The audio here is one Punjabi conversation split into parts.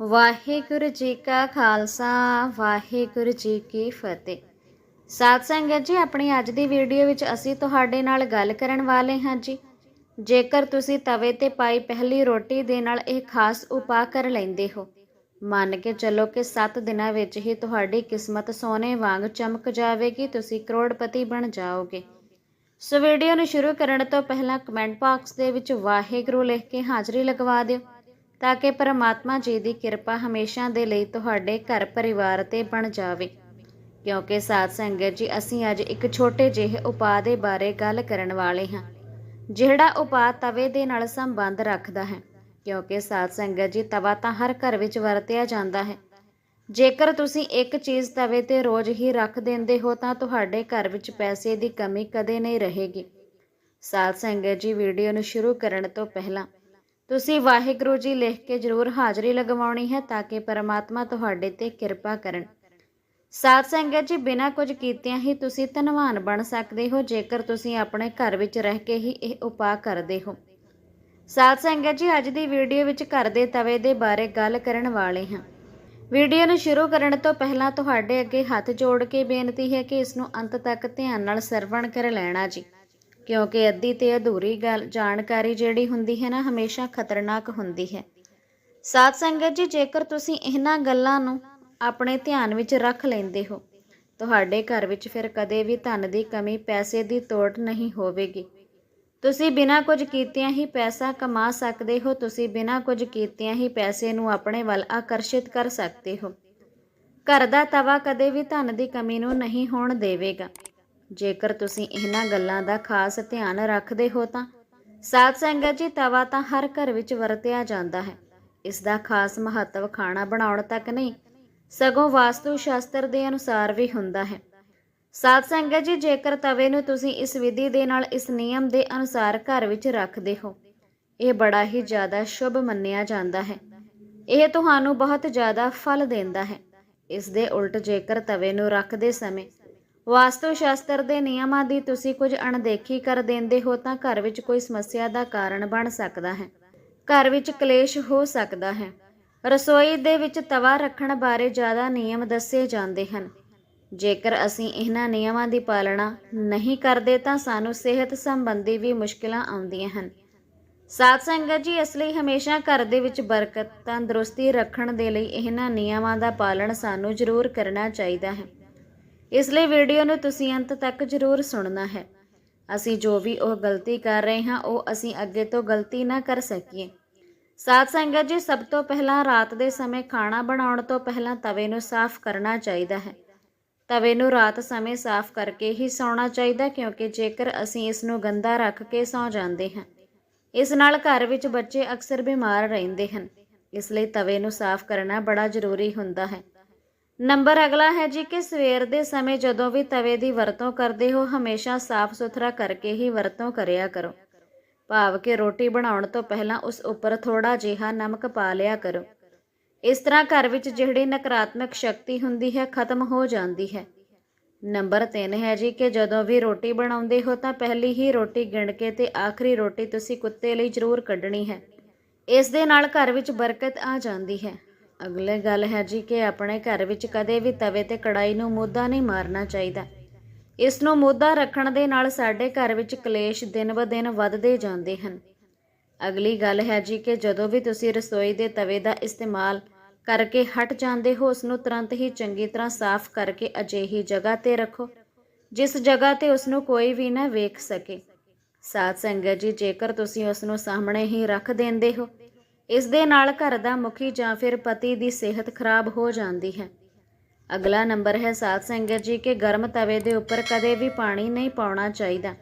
ਵਾਹਿਗੁਰੂ ਜੀ ਕਾ ਖਾਲਸਾ, ਵਾਹਿਗੁਰੂ ਜੀ ਕੀ ਫਤਿਹ। ਸਾਧ ਸੰਗਤ ਜੀ, ਆਪਣੀ ਅੱਜ ਦੀ ਵੀਡੀਓ ਵਿੱਚ ਅਸੀਂ ਤੁਹਾਡੇ ਨਾਲ ਗੱਲ ਕਰਨ ਵਾਲੇ ਹਾਂ ਜੀ। ਜੇਕਰ ਤੁਸੀਂ ਤਵੇ ਤੇ ਪਾਈ ਪਹਿਲੀ ਰੋਟੀ ਦੇ ਨਾਲ ਇਹ ਖਾਸ ਉਪਾਅ ਕਰ ਲੈਂਦੇ ਹੋ, ਮੰਨ ਕੇ ਚੱਲੋ ਕਿ 7 ਦਿਨਾਂ ਵਿੱਚ ਹੀ ਤੁਹਾਡੀ ਕਿਸਮਤ ਸੋਨੇ ਵਾਂਗ ਚਮਕ ਜਾਵੇਗੀ, ਤੁਸੀਂ ਕਰੋੜਪਤੀ ਬਣ ਜਾਓਗੇ। ਸੋ ਵੀਡੀਓ ਨੂੰ ਸ਼ੁਰੂ ਕਰਨ ਤੋਂ ਪਹਿਲਾਂ ਕਮੈਂਟ ਬਾਕਸ ਦੇ ਵਿੱਚ ਵਾਹਿਗੁਰੂ ਲਿਖ ਕੇ ਹਾਜ਼ਰੀ ਲਗਵਾ ਦਿਓ। ਤਾਂ ਕਿ ਪਰਮਾਤਮਾ ਜੀ ਦੀ ਕਿਰਪਾ ਹਮੇਸ਼ਾ ਦੇ ਲਈ ਤੁਹਾਡੇ ਘਰ ਪਰਿਵਾਰ ਤੇ ਬਣ ਜਾਵੇ। ਕਿਉਂਕਿ ਸਾਧ ਸੰਗਤ ਜੀ, ਅਸੀਂ ਅੱਜ ਇੱਕ ਛੋਟੇ ਜਿਹੇ ਉਪਾਅ ਦੇ ਬਾਰੇ ਗੱਲ ਕਰਨ ਵਾਲੇ ਹਾਂ, ਜਿਹੜਾ ਉਪਾਅ ਤਵੇ ਦੇ ਨਾਲ ਸੰਬੰਧ ਰੱਖਦਾ ਹੈ। ਕਿਉਂਕਿ ਸਾਧ ਸੰਗਤ ਜੀ, ਤਵਾ ਤਾਂ ਹਰ ਘਰ ਵਿੱਚ ਵਰਤਿਆ ਜਾਂਦਾ ਹੈ। ਜੇਕਰ ਤੁਸੀਂ ਇੱਕ ਚੀਜ਼ ਤਵੇ ਤੇ ਰੋਜ਼ ਹੀ ਰੱਖ ਦਿੰਦੇ ਹੋ, ਤਾਂ ਤੁਹਾਡੇ ਘਰ ਵਿੱਚ ਪੈਸੇ ਦੀ ਕਮੀ ਕਦੇ ਨਹੀਂ ਰਹੇਗੀ। ਸਾਧ ਸੰਗਤ ਜੀ, ਵੀਡੀਓ ਨੂੰ ਸ਼ੁਰੂ ਕਰਨ ਤੋਂ ਪਹਿਲਾਂ ਤੁਸੀਂ ਵਾਹਿਗੁਰੂ ਜੀ ਲਿਖ ਕੇ ਜ਼ਰੂਰ ਹਾਜ਼ਰੀ ਲਗਵਾਉਣੀ ਹੈ ਤਾਂ ਕਿ ਪਰਮਾਤਮਾ ਤੁਹਾਡੇ ਤੇ ਕਿਰਪਾ ਕਰਨ। ਸਾਧ ਸੰਗਤ ਜੀ, ਬਿਨਾਂ ਕੁਝ ਕੀਤਿਆਂ ਹੀ ਤੁਸੀਂ ਧਨਵਾਨ ਬਣ ਸਕਦੇ ਹੋ, ਜੇਕਰ ਤੁਸੀਂ ਆਪਣੇ ਘਰ ਵਿੱਚ ਰਹਿ ਕੇ ਹੀ ਇਹ ਉਪਾਅ ਕਰਦੇ ਹੋ। ਸਾਧ ਸੰਗਤ ਜੀ, ਅੱਜ ਦੀ ਵੀਡੀਓ ਵਿੱਚ ਘਰ ਦੇ ਤਵੇ ਦੇ ਬਾਰੇ ਗੱਲ ਕਰਨ ਵਾਲੇ ਹਾਂ। ਵੀਡੀਓ ਨੂੰ ਸ਼ੁਰੂ ਕਰਨ ਤੋਂ ਪਹਿਲਾਂ ਤੁਹਾਡੇ ਅੱਗੇ ਹੱਥ ਜੋੜ ਕੇ ਬੇਨਤੀ ਹੈ ਕਿ ਇਸ ਨੂੰ ਅੰਤ ਤੱਕ ਧਿਆਨ ਨਾਲ ਸਰਵਣ ਕਰ ਲੈਣਾ ਜੀ। ਕਿਉਂਕਿ ਅੱਧੀ ਤੇ ਅਧੂਰੀ ਗੱਲ ਜਾਣਕਾਰੀ ਜਿਹੜੀ ਹੁੰਦੀ ਹੈ ਨਾ, ਹਮੇਸ਼ਾ ਖਤਰਨਾਕ ਹੁੰਦੀ ਹੈ। ਸਾਧ ਸੰਗਤ ਜੀ, ਜੇਕਰ ਤੁਸੀਂ ਇਹਨਾਂ ਗੱਲਾਂ ਨੂੰ ਆਪਣੇ ਧਿਆਨ ਵਿੱਚ ਰੱਖ ਲੈਂਦੇ ਹੋ, ਤੁਹਾਡੇ ਘਰ ਵਿੱਚ ਫਿਰ ਕਦੇ ਵੀ ਧਨ ਦੀ ਕਮੀ ਪੈਸੇ ਦੀ ਤੋੜ ਨਹੀਂ ਹੋਵੇਗੀ। ਤੁਸੀਂ ਬਿਨਾਂ ਕੁਝ ਕੀਤਿਆਂ ਹੀ ਪੈਸਾ ਕਮਾ ਸਕਦੇ ਹੋ, ਤੁਸੀਂ ਬਿਨਾਂ ਕੁਝ ਕੀਤਿਆਂ ਹੀ ਪੈਸੇ ਨੂੰ ਆਪਣੇ ਵੱਲ ਆਕਰਸ਼ਿਤ ਕਰ ਸਕਦੇ ਹੋ। ਘਰ ਦਾ ਤਵਾ ਕਦੇ ਵੀ ਧਨ ਦੀ ਕਮੀ ਨੂੰ ਨਹੀਂ ਹੋਣ ਦੇਵੇਗਾ। ਜੇਕਰ ਤੁਸੀਂ ਇਹਨਾਂ ਗੱਲਾਂ ਦਾ ਖਾਸ ਧਿਆਨ ਰੱਖਦੇ ਹੋ ਤਾਂ ਸਾਧ ਸੰਗਤ ਜੀ ਤਵਾ ਤਾਂ ਹਰ ਘਰ ਵਿੱਚ ਵਰਤਿਆ ਜਾਂਦਾ ਹੈ। ਇਸ ਦਾ ਖਾਸ ਮਹੱਤਵ ਖਾਣਾ ਬਣਾਉਣ ਤੱਕ ਨਹੀਂ, ਸਗੋਂ ਵਾਸਤੂ ਸ਼ਾਸਤਰ ਦੇ ਅਨੁਸਾਰ ਵੀ ਹੁੰਦਾ ਹੈ। ਸਾਧ ਸੰਗਤ ਜੀ, ਜੇਕਰ ਤਵੇ ਨੂੰ ਤੁਸੀਂ ਇਸ ਵਿਧੀ ਦੇ ਨਾਲ ਇਸ ਨਿਯਮ ਦੇ ਅਨੁਸਾਰ ਘਰ ਵਿੱਚ ਰੱਖਦੇ ਹੋ, ਇਹ ਬੜਾ ਹੀ ਜ਼ਿਆਦਾ ਸ਼ੁਭ ਮੰਨਿਆ ਜਾਂਦਾ ਹੈ। ਇਹ ਤੁਹਾਨੂੰ ਬਹੁਤ ਜ਼ਿਆਦਾ ਫਲ ਦਿੰਦਾ ਹੈ। ਇਸ ਦੇ ਉਲਟ ਜੇਕਰ ਤਵੇ ਨੂੰ ਰੱਖਦੇ ਸਮੇਂ ਵਾਸਤੂ ਸ਼ਾਸਤਰ ਦੇ ਨਿਯਮਾਂ ਦੀ ਤੁਸੀਂ ਕੁਝ ਅਣਦੇਖੀ ਕਰ ਦਿੰਦੇ ਹੋ ਤਾਂ ਘਰ ਵਿੱਚ ਕੋਈ ਸਮੱਸਿਆ ਦਾ ਕਾਰਨ ਬਣ ਸਕਦਾ ਹੈ। ਘਰ ਵਿੱਚ ਕਲੇਸ਼ ਹੋ ਸਕਦਾ ਹੈ। ਰਸੋਈ ਦੇ ਵਿੱਚ ਤਵਾ ਰੱਖਣ ਬਾਰੇ ਜ਼ਿਆਦਾ ਨਿਯਮ ਦੱਸੇ ਜਾਂਦੇ ਹਨ। ਜੇਕਰ ਅਸੀਂ ਇਹਨਾਂ ਨਿਯਮਾਂ ਦੀ ਪਾਲਣਾ ਨਹੀਂ ਕਰਦੇ ਤਾਂ ਸਾਨੂੰ ਸਿਹਤ ਸੰਬੰਧੀ ਵੀ ਮੁਸ਼ਕਲਾਂ ਆਉਂਦੀਆਂ ਹਨ। ਸਾਧ ਸੰਗਤ ਜੀ, ਇਸ ਲਈ ਹਮੇਸ਼ਾ ਘਰ ਦੇ ਵਿੱਚ ਬਰਕਤ, ਤੰਦਰੁਸਤੀ ਰੱਖਣ ਦੇ ਲਈ ਇਹਨਾਂ ਨਿਯਮਾਂ ਦਾ ਪਾਲਣ ਸਾਨੂੰ ਜ਼ਰੂਰ ਕਰਨਾ ਚਾਹੀਦਾ ਹੈ। ਇਸ ਲਈ ਵੀਡੀਓ ਨੂੰ ਤੁਸੀਂ ਅੰਤ ਤੱਕ ਜ਼ਰੂਰ ਸੁਣਨਾ ਹੈ। ਅਸੀਂ ਜੋ ਵੀ ਉਹ ਗਲਤੀ ਕਰ ਰਹੇ ਹਾਂ, ਉਹ ਅਸੀਂ ਅੱਗੇ ਤੋਂ ਗਲਤੀ ਨਾ ਕਰ ਸਕੀਏ। ਸਾਧ ਸੰਗਤ ਜੀ, ਸਭ ਤੋਂ ਪਹਿਲਾਂ ਰਾਤ ਦੇ ਸਮੇਂ ਖਾਣਾ ਬਣਾਉਣ ਤੋਂ ਪਹਿਲਾਂ ਤਵੇ ਨੂੰ ਸਾਫ਼ ਕਰਨਾ ਚਾਹੀਦਾ ਹੈ। ਤਵੇ ਨੂੰ ਰਾਤ ਸਮੇਂ ਸਾਫ਼ ਕਰਕੇ ਹੀ ਸੌਣਾ ਚਾਹੀਦਾ, ਕਿਉਂਕਿ ਜੇਕਰ ਅਸੀਂ ਇਸ ਨੂੰ ਗੰਦਾ ਰੱਖ ਕੇ ਸੌ ਜਾਂਦੇ ਹਾਂ, ਇਸ ਨਾਲ ਘਰ ਵਿੱਚ ਬੱਚੇ ਅਕਸਰ ਬਿਮਾਰ ਰਹਿੰਦੇ ਹਨ। ਇਸ ਲਈ ਤਵੇ ਨੂੰ ਸਾਫ਼ ਕਰਨਾ ਬੜਾ ਜ਼ਰੂਰੀ ਹੁੰਦਾ ਹੈ। ਨੰਬਰ ਅਗਲਾ ਹੈ ਜੀ ਕਿ ਸਵੇਰ ਦੇ ਸਮੇਂ ਜਦੋਂ ਵੀ ਤਵੇ ਦੀ ਵਰਤੋਂ ਕਰਦੇ ਹੋ, ਹਮੇਸ਼ਾ ਸਾਫ਼ ਸੁਥਰਾ ਕਰਕੇ ਹੀ ਵਰਤੋਂ ਕਰਿਆ ਕਰੋ। ਭਾਵ ਕਿ ਰੋਟੀ ਬਣਾਉਣ ਤੋਂ ਪਹਿਲਾਂ ਉਸ ਉੱਪਰ ਥੋੜਾ ਜਿਹਾ ਨਮਕ ਪਾ ਲਿਆ ਕਰੋ। ਇਸ ਤਰ੍ਹਾਂ ਘਰ ਵਿੱਚ ਜਿਹੜੀ ਨਕਾਰਾਤਮਕ ਸ਼ਕਤੀ ਹੁੰਦੀ ਹੈ, ਖਤਮ ਹੋ ਜਾਂਦੀ ਹੈ। ਨੰਬਰ 3 ਹੈ ਜੀ ਕਿ ਜਦੋਂ ਵੀ ਰੋਟੀ ਬਣਾਉਂਦੇ ਹੋ, ਤਾਂ ਪਹਿਲੀ ਹੀ ਰੋਟੀ ਗਿਣ ਕੇ ਤੇ ਆਖਰੀ ਰੋਟੀ ਤੁਸੀਂ ਕੁੱਤੇ ਲਈ ਜ਼ਰੂਰ ਕੱਢਣੀ ਹੈ। ਇਸ ਦੇ ਨਾਲ ਘਰ ਵਿੱਚ ਬਰਕਤ ਆ ਜਾਂਦੀ ਹੈ। ਅਗਲੇ ਗੱਲ ਹੈ ਜੀ ਕਿ ਆਪਣੇ ਘਰ ਵਿੱਚ ਕਦੇ ਵੀ ਤਵੇ ਤੇ ਕੜਾਈ ਨੂੰ ਮੁੱਦਾ ਨਹੀਂ ਮਾਰਨਾ ਚਾਹੀਦਾ। ਇਸ ਨੂੰ ਮੁੱਦਾ ਰੱਖਣ ਦੇ ਨਾਲ ਸਾਡੇ ਘਰ ਵਿੱਚ ਕਲੇਸ਼ ਦਿਨ-ਬ-ਦਿਨ ਵੱਧਦੇ ਜਾਂਦੇ ਹਨ। ਅਗਲੀ ਗੱਲ ਹੈ ਜੀ ਕਿ ਜਦੋਂ ਵੀ ਤੁਸੀਂ ਰਸੋਈ ਦੇ ਤਵੇ ਦਾ ਇਸਤੇਮਾਲ ਕਰਕੇ ਹਟ ਜਾਂਦੇ ਹੋ, ਉਸ ਨੂੰ ਤੁਰੰਤ ਹੀ ਚੰਗੀ ਤਰ੍ਹਾਂ ਸਾਫ਼ ਕਰਕੇ ਅਜਿਹੀ ਜਗ੍ਹਾ ਤੇ ਰੱਖੋ, ਜਿਸ ਜਗ੍ਹਾ ਤੇ ਉਸ ਨੂੰ ਕੋਈ ਵੀ ਨਾ ਵੇਖ ਸਕੇ। ਸਾਧ ਸੰਗਤ ਜੀ, ਜੇਕਰ ਤੁਸੀਂ ਉਸ ਨੂੰ ਸਾਹਮਣੇ ਹੀ ਰੱਖ ਦਿੰਦੇ ਹੋ ਇਸ ਦੇ ਨਾਲ ਘਰ ਦਾ ਮੁਖੀ ਜਾਂ ਫਿਰ ਪਤੀ ਦੀ ਸਿਹਤ ਖਰਾਬ ਹੋ ਜਾਂਦੀ ਹੈ। ਅਗਲਾ ਨੰਬਰ ਹੈ, ਸਾਧ ਸੰਗਤ ਜੀ, ਕਿ ਗਰਮ ਤਵੇ ਦੇ ਉੱਪਰ ਕਦੇ ਵੀ ਪਾਣੀ ਨਹੀਂ ਪਾਉਣਾ ਚਾਹੀਦਾ,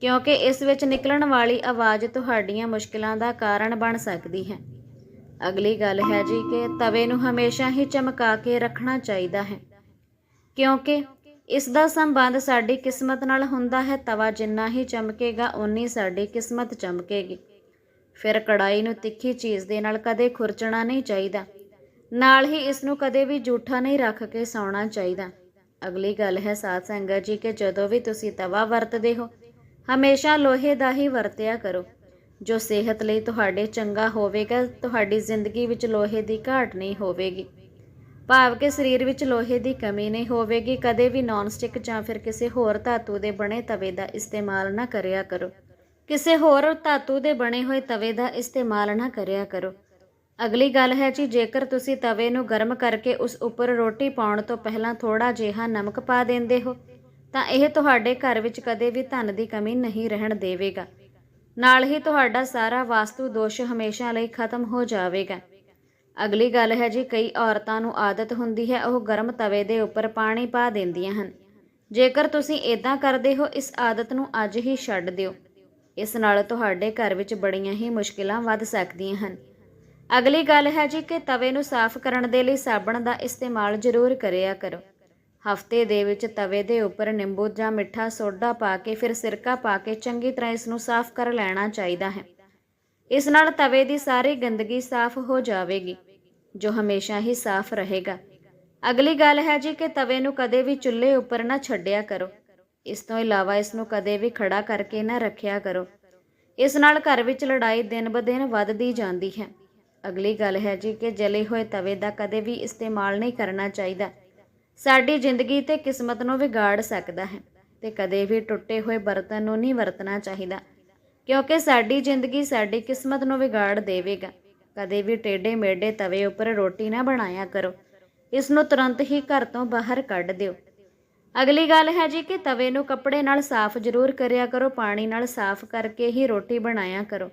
ਕਿਉਂਕਿ ਇਸ ਵਿੱਚ ਨਿਕਲਣ ਵਾਲੀ ਆਵਾਜ਼ ਤੁਹਾਡੀਆਂ ਮੁਸ਼ਕਲਾਂ ਦਾ ਕਾਰਨ ਬਣ ਸਕਦੀ ਹੈ। ਅਗਲੀ ਗੱਲ ਹੈ ਜੀ, ਕਿ ਤਵੇ ਨੂੰ ਹਮੇਸ਼ਾ ਹੀ ਚਮਕਾ ਕੇ ਰੱਖਣਾ ਚਾਹੀਦਾ ਹੈ, ਕਿਉਂਕਿ ਇਸ ਦਾ ਸੰਬੰਧ ਸਾਡੀ ਕਿਸਮਤ ਨਾਲ ਹੁੰਦਾ ਹੈ, ਤਵਾ ਜਿੰਨਾ ਹੀ ਚਮਕੇਗਾ, ਓਨੀ ਸਾਡੀ ਕਿਸਮਤ ਚਮਕੇਗੀ। ਫਿਰ ਕੜਾਈ ਨੂੰ ਤਿੱਖੀ ਚੀਜ਼ ਦੇ ਨਾਲ ਕਦੇ ਖੁਰਚਣਾ ਨਹੀਂ ਚਾਹੀਦਾ। ਨਾਲ ਹੀ ਇਸ ਨੂੰ ਕਦੇ ਵੀ ਜੂਠਾ ਨਹੀਂ ਰੱਖ ਕੇ ਸੌਣਾ ਚਾਹੀਦਾ। ਅਗਲੀ ਗੱਲ ਹੈ ਸਾਧ ਸੰਗਤ ਜੀ ਕਿ ਜਦੋਂ ਵੀ ਤੁਸੀਂ ਤਵਾ ਵਰਤਦੇ ਹੋ, ਹਮੇਸ਼ਾ ਲੋਹੇ ਦਾ ਹੀ ਵਰਤਿਆ ਕਰੋ। ਜੋ ਸਿਹਤ ਲਈ ਤੁਹਾਡੇ ਚੰਗਾ ਹੋਵੇਗਾ, ਤੁਹਾਡੀ ਜ਼ਿੰਦਗੀ ਵਿੱਚ ਲੋਹੇ ਦੀ ਘਾਟ ਨਹੀਂ ਹੋਵੇਗੀ। ਭਾਵ ਕਿ ਸਰੀਰ ਵਿੱਚ ਲੋਹੇ ਦੀ ਕਮੀ ਨਹੀਂ ਹੋਵੇਗੀ, ਕਦੇ ਵੀ ਨਾਨ ਸਟਿਕ ਜਾਂ ਫਿਰ ਕਿਸੇ ਹੋਰ ਧਾਤੂ ਦੇ ਬਣੇ ਤਵੇ ਦਾ ਇਸਤੇਮਾਲ ਨਾ ਕਰਿਆ ਕਰੋ। ਕਿਸੇ ਹੋਰ ਧਾਤੂ ਦੇ ਬਣੇ ਹੋਏ ਤਵੇ ਦਾ ਇਸਤੇਮਾਲ ਨਾ ਕਰਿਆ ਕਰੋ। ਅਗਲੀ ਗੱਲ ਹੈ ਜੀ, ਜੇਕਰ ਤੁਸੀਂ ਤਵੇ ਨੂੰ ਗਰਮ ਕਰਕੇ ਉਸ ਉੱਪਰ ਰੋਟੀ ਪਾਉਣ ਤੋਂ ਪਹਿਲਾਂ ਥੋੜਾ ਜਿਹਾ ਨਮਕ ਪਾ ਦਿੰਦੇ ਹੋ, ਤਾਂ ਇਹ ਤੁਹਾਡੇ ਘਰ ਵਿੱਚ ਕਦੇ ਵੀ ਧਨ ਦੀ ਕਮੀ ਨਹੀਂ ਰਹਿਣ ਦੇਵੇਗਾ। ਨਾਲ ਹੀ ਤੁਹਾਡਾ ਸਾਰਾ ਵਾਸਤੂ ਦੋਸ਼ ਹਮੇਸ਼ਾ ਲਈ ਖਤਮ ਹੋ ਜਾਵੇਗਾ। ਅਗਲੀ ਗੱਲ ਹੈ ਜੀ, ਕਈ ਔਰਤਾਂ ਨੂੰ ਆਦਤ ਹੁੰਦੀ ਹੈ ਉਹ ਗਰਮ ਤਵੇ ਦੇ ਉੱਪਰ ਪਾਣੀ ਪਾ ਦਿੰਦੀਆਂ ਹਨ। ਜੇਕਰ ਤੁਸੀਂ ਇਦਾਂ ਕਰਦੇ ਹੋ, ਇਸ ਆਦਤ ਨੂੰ ਅੱਜ ਹੀ ਛੱਡ ਦਿਓ। ਇਸ ਨਾਲ ਤੁਹਾਡੇ ਘਰ ਵਿੱਚ ਬੜੀਆਂ ਹੀ ਮੁਸ਼ਕਿਲਾਂ ਵੱਧ ਸਕਦੀਆਂ ਹਨ। ਅਗਲੀ ਗੱਲ ਹੈ ਜੀ ਕਿ ਤਵੇ ਨੂੰ ਸਾਫ਼ ਕਰਨ ਦੇ ਲਈ ਸਾਬਣ ਦਾ ਇਸਤੇਮਾਲ ਜ਼ਰੂਰ ਕਰਿਆ ਕਰੋ। ਹਫ਼ਤੇ ਦੇ ਵਿੱਚ ਤਵੇ ਦੇ ਉੱਪਰ ਨਿੰਬੂ ਜਾਂ ਮਿੱਠਾ ਸੋਡਾ ਪਾ ਕੇ ਫਿਰ ਸਿਰਕਾ ਪਾ ਕੇ ਚੰਗੀ ਤਰ੍ਹਾਂ ਇਸ ਨੂੰ ਸਾਫ਼ ਕਰ ਲੈਣਾ ਚਾਹੀਦਾ ਹੈ। ਇਸ ਨਾਲ ਤਵੇ ਦੀ ਸਾਰੀ ਗੰਦਗੀ ਸਾਫ਼ ਹੋ ਜਾਵੇਗੀ, ਜੋ ਹਮੇਸ਼ਾ ਹੀ ਸਾਫ਼ ਰਹੇਗਾ। ਅਗਲੀ ਗੱਲ ਹੈ ਜੀ ਕਿ ਤਵੇ ਨੂੰ ਕਦੇ ਵੀ ਚੁੱਲ੍ਹੇ ਉੱਪਰ ਨਾ ਛੱਡਿਆ ਕਰੋ। ਇਸ ਤੋਂ ਇਲਾਵਾ ਇਸ ਨੂੰ ਕਦੇ ਵੀ ਖੜਾ ਕਰਕੇ ਨਾ ਰੱਖਿਆ ਕਰੋ। ਇਸ ਨਾਲ ਘਰ ਵਿੱਚ ਲੜਾਈ ਦਿਨ-ਬ-ਦਿਨ ਵੱਧਦੀ ਜਾਂਦੀ ਹੈ। ਅਗਲੀ ਗੱਲ ਹੈ ਜੀ ਕਿ ਜਲੇ ਹੋਏ ਤਵੇ ਦਾ ਕਦੇ ਵੀ ਇਸਤੇਮਾਲ ਨਹੀਂ ਕਰਨਾ ਚਾਹੀਦਾ। ਸਾਡੀ ਜ਼ਿੰਦਗੀ ਤੇ ਕਿਸਮਤ ਨੂੰ ਵਿਗਾੜ ਸਕਦਾ ਹੈ ਤੇ ਕਦੇ ਵੀ ਟੁੱਟੇ ਹੋਏ ਬਰਤਨ ਨੂੰ ਨਹੀਂ ਵਰਤਣਾ ਚਾਹੀਦਾ। ਕਿਉਂਕਿ ਸਾਡੀ ਜ਼ਿੰਦਗੀ ਸਾਡੀ ਕਿਸਮਤ ਨੂੰ ਵਿਗਾੜ ਦੇਵੇਗਾ। ਕਦੇ ਵੀ ਟੇਢੇ ਮੇਢੇ ਤਵੇ ਉੱਪਰ ਰੋਟੀ ਨਾ ਬਣਾਇਆ ਕਰੋ। ਇਸ ਨੂੰ ਤੁਰੰਤ ਹੀ ਘਰ ਤੋਂ ਬਾਹਰ ਕੱਢ ਦਿਓ। ਅਗਲੀ ਗੱਲ ਹੈ ਜੀ ਕਿ ਤਵੇ ਨੂੰ ਕੱਪੜੇ ਨਾਲ ਸਾਫ਼ ਜ਼ਰੂਰ ਕਰਿਆ ਕਰੋ, ਪਾਣੀ ਨਾਲ ਸਾਫ਼ ਕਰਕੇ ਹੀ ਰੋਟੀ ਬਣਾਇਆ ਕਰੋ।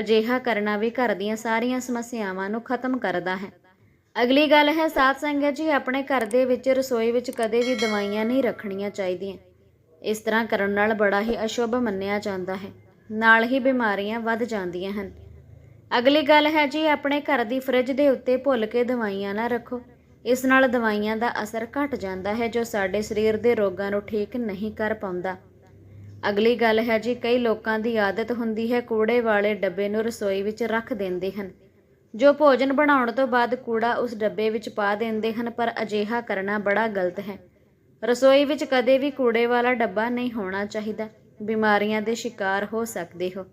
ਅਜਿਹਾ ਕਰਨਾ ਵੀ ਘਰ ਦੀਆਂ ਸਾਰੀਆਂ ਸਮੱਸਿਆਵਾਂ ਨੂੰ ਖਤਮ ਕਰਦਾ ਹੈ। ਅਗਲੀ ਗੱਲ ਹੈ, ਸਾਧ ਸੰਗਤ ਜੀ, ਆਪਣੇ ਘਰ ਦੇ ਵਿੱਚ, ਰਸੋਈ ਵਿੱਚ ਕਦੇ ਵੀ ਦਵਾਈਆਂ ਨਹੀਂ ਰੱਖਣੀਆਂ ਚਾਹੀਦੀਆਂ। ਇਸ ਤਰ੍ਹਾਂ ਕਰਨ ਨਾਲ ਬੜਾ ਹੀ ਅਸ਼ੁਭ ਮੰਨਿਆ ਜਾਂਦਾ ਹੈ। ਨਾਲ ਹੀ ਬਿਮਾਰੀਆਂ ਵੱਧ ਜਾਂਦੀਆਂ ਹਨ। ਅਗਲੀ ਗੱਲ ਹੈ ਜੀ, ਆਪਣੇ ਘਰ ਦੀ ਫਰਿੱਜ ਦੇ ਉੱਤੇ ਭੁੱਲ ਕੇ ਦਵਾਈਆਂ ਨਾ ਰੱਖੋ। ਇਸ ਨਾਲ ਦਵਾਈਆਂ ਦਾ ਅਸਰ ਘਟ ਜਾਂਦਾ ਹੈ ਜੋ ਸਾਡੇ ਸਰੀਰ ਦੇ ਰੋਗਾਂ ਨੂੰ ਠੀਕ ਨਹੀਂ ਕਰ ਪਾਉਂਦਾ। ਅਗਲੀ ਗੱਲ ਹੈ ਜੀ, ਕਈ ਲੋਕਾਂ ਦੀ ਆਦਤ ਹੁੰਦੀ ਹੈ ਕੂੜੇ ਵਾਲੇ ਡੱਬੇ ਨੂੰ ਰਸੋਈ ਵਿੱਚ ਰੱਖ ਦਿੰਦੇ ਹਨ, ਜੋ ਭੋਜਨ ਬਣਾਉਣ ਤੋਂ ਬਾਅਦ ਕੂੜਾ ਉਸ ਡੱਬੇ ਵਿੱਚ ਪਾ ਦਿੰਦੇ ਹਨ, ਪਰ ਅਜਿਹਾ ਕਰਨਾ ਬੜਾ ਗਲਤ ਹੈ। ਰਸੋਈ ਵਿੱਚ ਕਦੇ ਵੀ ਕੂੜੇ ਵਾਲਾ ਡੱਬਾ ਨਹੀਂ ਹੋਣਾ ਚਾਹੀਦਾ। ਬਿਮਾਰੀਆਂ ਦੇ ਸ਼ਿਕਾਰ ਹੋ ਸਕਦੇ ਹੋ।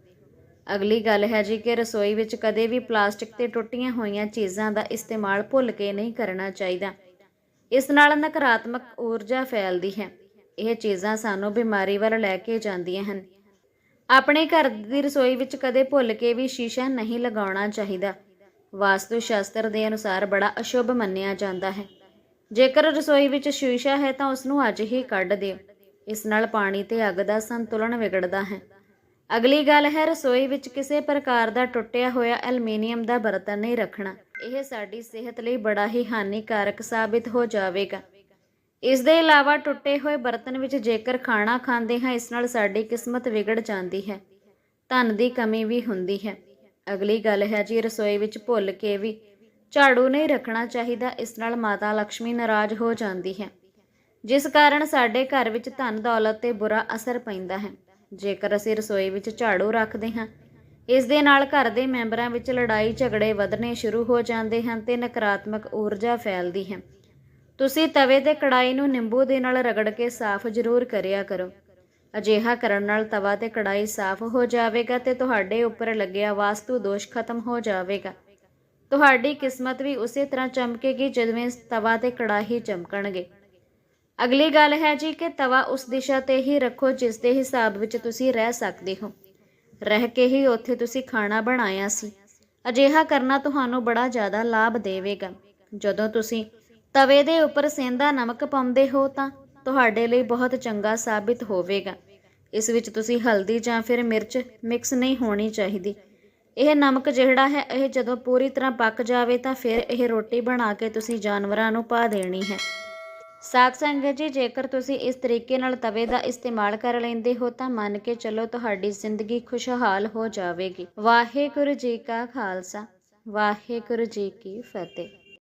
ਅਗਲੀ ਗੱਲ ਹੈ ਜੀ ਕਿ ਰਸੋਈ ਵਿੱਚ ਕਦੇ ਵੀ ਪਲਾਸਟਿਕ ਤੇ ਟੁੱਟੀਆਂ ਹੋਈਆਂ ਚੀਜ਼ਾਂ ਦਾ ਇਸਤੇਮਾਲ ਭੁੱਲ ਕੇ ਨਹੀਂ ਕਰਨਾ ਚਾਹੀਦਾ। ਇਸ ਨਾਲ ਨਕਾਰਾਤਮਕ ਊਰਜਾ ਫੈਲਦੀ ਹੈ। ਇਹ ਚੀਜ਼ਾਂ ਸਾਨੂੰ ਬਿਮਾਰੀ ਵੱਲ ਲੈ ਕੇ ਜਾਂਦੀਆਂ ਹਨ। ਆਪਣੇ ਘਰ ਦੀ ਰਸੋਈ ਵਿੱਚ ਕਦੇ ਭੁੱਲ ਕੇ ਵੀ ਸ਼ੀਸ਼ਾ ਨਹੀਂ ਲਗਾਉਣਾ ਚਾਹੀਦਾ। ਵਾਸਤੂ ਸ਼ਾਸਤਰ ਦੇ ਅਨੁਸਾਰ ਬੜਾ ਅਸ਼ੁਭ ਮੰਨਿਆ ਜਾਂਦਾ ਹੈ। ਜੇਕਰ ਰਸੋਈ ਵਿੱਚ ਸ਼ੀਸ਼ਾ ਹੈ ਤਾਂ ਉਸ ਨੂੰ ਅੱਜ ਹੀ ਕੱਢ ਦਿਓ। ਇਸ ਨਾਲ ਪਾਣੀ ਤੇ ਅੱਗ ਦਾ ਸੰਤੁਲਨ ਵਿਗੜਦਾ ਹੈ। ਅਗਲੀ ਗੱਲ ਹੈ, ਰਸੋਈ ਵਿੱਚ ਕਿਸੇ ਪ੍ਰਕਾਰ ਦਾ ਟੁੱਟਿਆ ਹੋਇਆ ਐਲੂਮੀਨੀਅਮ ਦਾ ਬਰਤਨ ਨਹੀਂ ਰੱਖਣਾ। ਇਹ ਸਾਡੀ ਸਿਹਤ ਲਈ ਬੜਾ ਹੀ ਹਾਨੀਕਾਰਕ ਸਾਬਿਤ ਹੋ ਜਾਵੇਗਾ। ਇਸ ਦੇ ਇਲਾਵਾ ਟੁੱਟੇ ਹੋਏ ਬਰਤਨ ਵਿੱਚ ਜੇਕਰ ਖਾਣਾ ਖਾਂਦੇ ਹਾਂ, ਇਸ ਨਾਲ ਸਾਡੀ ਕਿਸਮਤ ਵਿਗੜ ਜਾਂਦੀ ਹੈ। ਧਨ ਦੀ ਕਮੀ ਵੀ ਹੁੰਦੀ ਹੈ। ਅਗਲੀ ਗੱਲ ਹੈ ਜੀ, ਰਸੋਈ ਵਿੱਚ ਭੁੱਲ ਕੇ ਵੀ ਝਾੜੂ ਨਹੀਂ ਰੱਖਣਾ ਚਾਹੀਦਾ, ਇਸ ਨਾਲ ਮਾਤਾ ਲక్ష్ਮੀ ਨਾਰਾਜ਼ ਹੋ ਜਾਂਦੀ ਹੈ। ਜਿਸ ਕਾਰਨ ਸਾਡੇ ਘਰ ਵਿੱਚ ਧਨ ਦੌਲਤ ਤੇ ਬੁਰਾ ਅਸਰ ਪੈਂਦਾ ਹੈ। ਜੇਕਰ ਅਸੀਂ ਰਸੋਈ ਵਿੱਚ ਝਾੜੂ ਰੱਖਦੇ ਹਾਂ, ਇਸ ਦੇ ਨਾਲ ਘਰ ਦੇ ਮੈਂਬਰਾਂ ਵਿੱਚ ਲੜਾਈ ਝਗੜੇ ਵਧਣੇ ਸ਼ੁਰੂ ਹੋ ਜਾਂਦੇ ਹਨ ਤੇ ਨਕਾਰਾਤਮਕ ਊਰਜਾ ਫੈਲਦੀ ਹੈ। ਤੁਸੀਂ ਤਵੇ ਤੇ ਕੜਾਈ ਨੂੰ ਨਿੰਬੂ ਦੇ ਨਾਲ ਰਗੜ ਕੇ ਸਾਫ਼ ਜ਼ਰੂਰ ਕਰਿਆ ਕਰੋ। ਅਜਿਹਾ ਕਰਨ ਨਾਲ ਤਵਾ ਤੇ ਕੜਾਈ ਸਾਫ਼ ਹੋ ਜਾਵੇਗਾ ਤੇ ਤੁਹਾਡੇ ਉੱਪਰ ਲੱਗਿਆ ਵਾਸਤੂ ਦੋਸ਼ ਖਤਮ ਹੋ ਜਾਵੇਗਾ। ਤੁਹਾਡੀ ਕਿਸਮਤ ਵੀ ਉਸੇ ਤਰ੍ਹਾਂ ਚਮਕੇਗੀ ਜਿਵੇਂ ਤਵਾ ਤੇ ਕੜਾਹੀ ਚਮਕਣਗੇ। ਅਗਲੀ ਗੱਲ ਹੈ ਜੀ ਕਿ ਤਵਾ ਉਸ ਦਿਸ਼ਾ ਤੇ ਹੀ ਰੱਖੋ ਜਿਸ ਦੇ ਹਿਸਾਬ ਵਿੱਚ ਤੁਸੀਂ ਰਹਿ ਸਕਦੇ ਹੋ। ਰਹਿ ਕੇ ਹੀ ਉੱਥੇ ਤੁਸੀਂ ਖਾਣਾ ਬਣਾਇਆ ਸੀ। ਅਜਿਹਾ ਕਰਨਾ ਤੁਹਾਨੂੰ ਬੜਾ ਜ਼ਿਆਦਾ ਲਾਭ ਦੇਵੇਗਾ। ਜਦੋਂ ਤੁਸੀਂ ਤਵੇ ਦੇ ਉੱਪਰ ਸੇਂਦਾ ਨਮਕ ਪਾਉਂਦੇ ਹੋ ਤਾਂ ਤੁਹਾਡੇ ਲਈ ਬਹੁਤ ਚੰਗਾ ਸਾਬਿਤ ਹੋਵੇਗਾ। ਇਸ ਵਿੱਚ ਤੁਸੀਂ ਹਲਦੀ ਜਾਂ ਫਿਰ ਮਿਰਚ ਮਿਕਸ ਨਹੀਂ ਹੋਣੀ ਚਾਹੀਦੀ। ਇਹ ਨਮਕ ਜਿਹੜਾ ਹੈ, ਇਹ ਜਦੋਂ ਪੂਰੀ ਤਰ੍ਹਾਂ ਪੱਕ ਜਾਵੇ ਤਾਂ ਫਿਰ ਇਹ ਰੋਟੀ ਬਣਾ ਕੇ ਤੁਸੀਂ ਜਾਨਵਰਾਂ ਨੂੰ ਪਾ ਦੇਣੀ ਹੈ। ਸਾਧ ਸੰਗਤ ਜੀ, ਜੇਕਰ ਤੁਸੀਂ ਇਸ ਤਰੀਕੇ ਨਾਲ ਤਵੇ ਦਾ ਇਸਤੇਮਾਲ ਕਰ ਲੈਂਦੇ ਹੋ, ਤਾਂ ਮੰਨ ਕੇ ਚੱਲੋ ਤੁਹਾਡੀ ਜ਼ਿੰਦਗੀ ਖੁਸ਼ਹਾਲ ਹੋ ਜਾਵੇਗੀ। ਵਾਹਿਗੁਰੂ ਜੀ ਕਾ ਖਾਲਸਾ, ਵਾਹਿਗੁਰੂ ਜੀ ਕੀ ਫਤਿਹ।